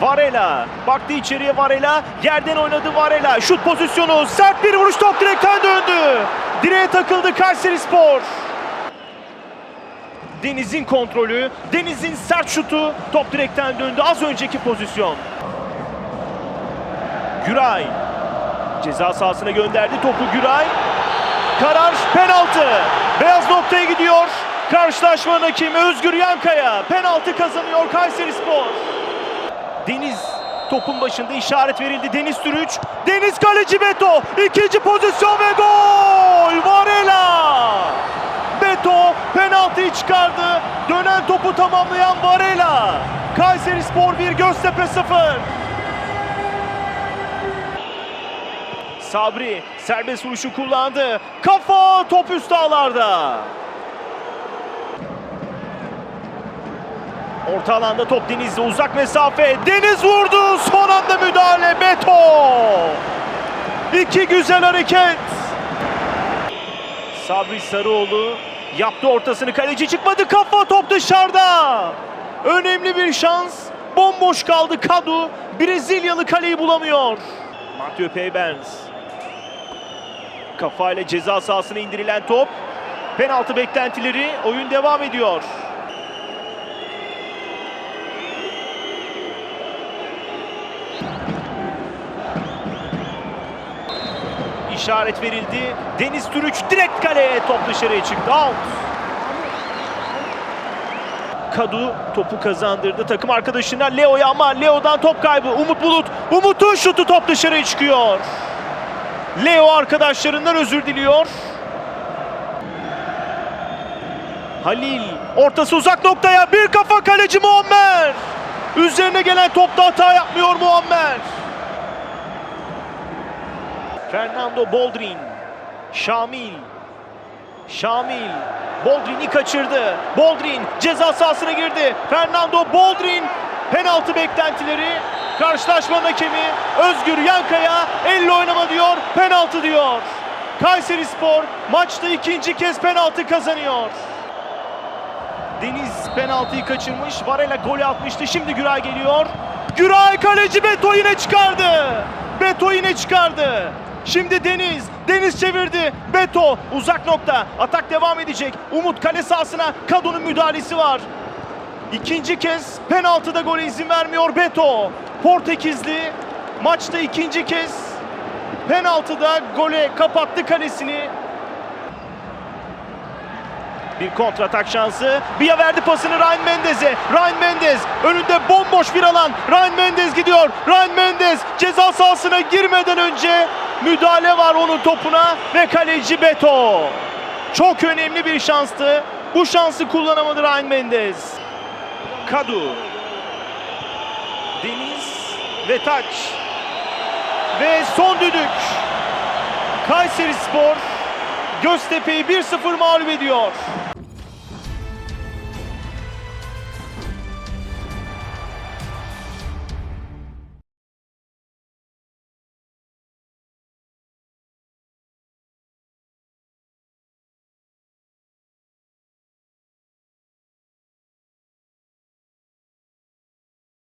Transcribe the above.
Varela. Baktı içeriye Varela. Yerden oynadı Varela. Şut pozisyonu. Sert bir vuruş top direkten döndü. Direğe takıldı Kayseri Spor. Deniz'in kontrolü. Deniz'in sert şutu. Top direkten döndü. Az önceki pozisyon. Güray. Ceza sahasına gönderdi topu Güray. Karar penaltı. Beyaz noktaya gidiyor. Karşılaşmanın hakemi Özgür Yankaya. Penaltı kazanıyor Kayseri Spor. Deniz topun başında işaret verildi. Deniz Türüç. Deniz kaleci Beto. İkinci pozisyon ve gol. Varela. Beto penaltıyı çıkardı. Dönen topu tamamlayan Varela. Kayseri Spor 1 Göztepe 0. Sabri serbest vuruşu kullandı. Kafa top üst ağlarda. Orta alanda top Deniz'de uzak mesafe. Deniz vurdu. Son anda müdahale. Beto. İki güzel hareket. Sabri Sarıoğlu yaptı ortasını. Kaleci çıkmadı. Kafa top dışarıda. Önemli bir şans. Bomboş kaldı Kadu. Brezilyalı kaleyi bulamıyor. Mathieu Peybens. Kafayla ceza sahasına indirilen top. Penaltı beklentileri. Oyun devam ediyor. İşaret verildi. Deniz Türüç direkt kaleye top dışarıya çıktı. Out. Kadu topu kazandırdı takım arkadaşına Leo'ya ama Leo'dan top kaybı. Umut Bulut. Umut'un şutu top dışarıya çıkıyor. Leo arkadaşlarından özür diliyor. Halil ortası uzak noktaya bir kafa kaleci Muammer. Üzerine gelen topta hata yapmıyor Muammer. Fernando Boldrin. Şamil. Şamil. Boldrin'i kaçırdı. Boldrin ceza sahasına girdi. Fernando Boldrin penaltı beklentileri. Karşılaşmanın hakemi Özgür Yankaya elle oynama diyor. Penaltı diyor. Kayseri Spor maçta ikinci kez penaltı kazanıyor. Deniz penaltıyı kaçırmış. Varela golü atmıştı. Şimdi Güray geliyor. Güray kaleci Beto yine çıkardı. Beto yine çıkardı. Şimdi Deniz. Deniz çevirdi. Beto uzak nokta. Atak devam edecek. Umut kale sahasına Kadu'nun müdahalesi var. İkinci kez penaltıda gole izin vermiyor Beto. Portekizli maçta ikinci kez penaltıda gole kapattı kalesini. Bir kontratak şansı. Bia verdi pasını Ryan Mendez'e. Ryan Mendez önünde bomboş bir alan. Ryan Mendez gidiyor. Ryan Mendez ceza sahasına girmeden önce müdahale var onun topuna ve kaleci Beto. Çok önemli bir şanstı. Bu şansı kullanamadı Ryan Mendez. Kadu. Deniz ve taç. Ve son düdük. Kayseri Spor Göztepe'yi 1-0 mağlup ediyor.